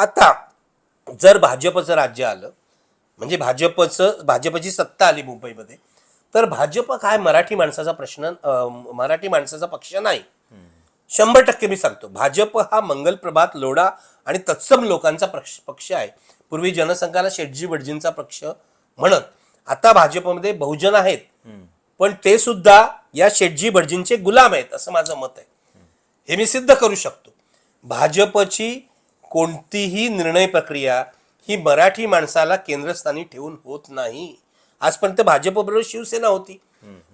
आता जर भाजपचं राज्य आलं म्हणजे भाजपचं भाजपची सत्ता आली मुंबईमध्ये तर भाजप काय मराठी माणसाचा प्रश्न मराठी माणसाचा पक्ष नाही. शंभर टक्के मी सांगतो भाजप हा मंगल प्रभात लोढा आणि तत्सम लोकांचा पक्ष पक्ष आहे. पूर्वी जनसंघाला शेटजी बडजींचा पक्ष म्हणत आता भाजपमध्ये बहुजन आहेत. पण ते सुद्धा या शेटजी भटजींचे गुलाम आहेत असं माझं मत आहे. हे मी सिद्ध करू शकतो. भाजपची कोणतीही निर्णय प्रक्रिया ही मराठी माणसाला केंद्रस्थानी ठेवून होत नाही. आजपर्यंत भाजप बरोबर शिवसेना होती.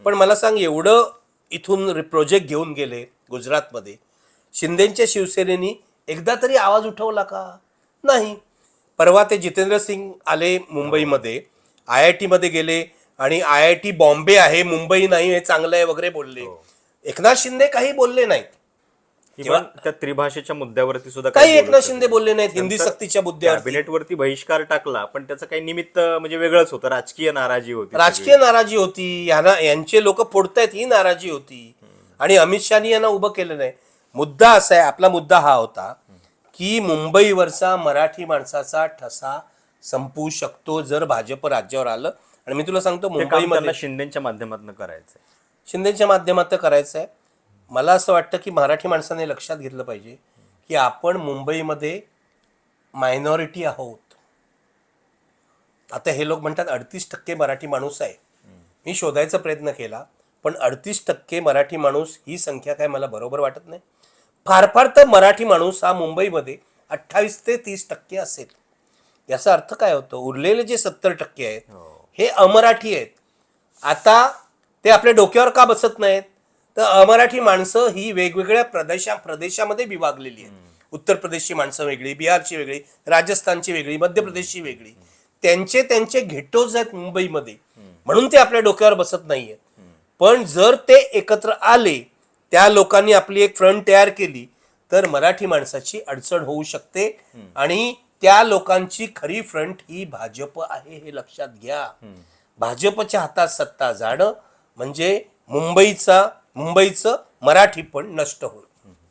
पण मला सांग एवढं इथून प्रोजेक्ट घेऊन गेले गुजरातमध्ये. शिंदेच्या शिवसेनेनी एकदा तरी आवाज उठवला का? नाही. परवा ते जितेंद्र सिंग आले मुंबईमध्ये. आय आय टी मध्ये गेले आणि आय आय टी बॉम्बे आहे मुंबई नाही हे चांगलं आहे वगैरे बोलले. एकनाथ शिंदे काही बोलले नाहीत. किंवा त्या त्रिभाषेच्या मुद्द्यावरती सुद्धा काही एकनाथ शिंदे बोलले नाहीत हिंदी सक्तीच्या मुद्द्यावर कॅबिनेटवरती बहिष्कार टाकला पण त्याचं काही निमित्त म्हणजे वेगळंच होतं. राजकीय नाराजी होती राजकीय नाराजी होती. यांना यांचे लोक फोडतायत ही नाराजी होती. आणि अमित शहानी यांना उभं केलं नाही. मुद्दा असा आहे आपला मुद्दा हा होता की मुंबईवरचा मराठी माणसाचा ठसा संपवू शकतो जर भाजप राज्यावर आलं. आणि मी तुला सांगतो मुंबईमध्ये त्यांना शिंदेच्या माध्यमातून करायचंय. शिंदेच्या माध्यमातून करायचं आहे मला असं वाटतं की मराठी माणसाने लक्षात घेतलं पाहिजे की आपण मुंबईमध्ये मायनॉरिटी आहोत. आता हे लोक म्हणतात अडतीस टक्के मराठी माणूस आहे. मी शोधायचा प्रयत्न केला पण अडतीस टक्के मराठी माणूस ही संख्या काय मला बरोबर वाटत नाही. फार फार तर मराठी माणूस हा मुंबईमध्ये अठ्ठावीस ते तीस टक्के असेल. याचा अर्थ काय होतो? उरलेले जे सत्तर टक्के आहेत हे अमराठी आहेत. आता ते आपल्या डोक्यावर का बसत नाहीत? तर अमराठी माणसं ही वेगवेगळ्या प्रदेशा प्रदेशामध्ये विभागलेली आहेत. उत्तर प्रदेशची माणसं वेगळी बिहारची वेगळी राजस्थानची वेगळी मध्य प्रदेशची वेगळी. त्यांचे त्यांचे घेटोज आहेत मुंबईमध्ये. म्हणून ते आपल्या डोक्यावर बसत नाहीयेत. पण जर ते एकत्र आले त्या लोकांनी आपली एक फ्रंट तयार केली तर मराठी माणसाची अडचण होऊ शकते आणि त्या लोकांची खरी फ्रंट ही भाजप आहे हे लक्षात घ्या. भाजपच्या हातात सत्ता जाणं म्हणजे मुंबईचा मुंबईचं मराठी पण नष्ट होईल.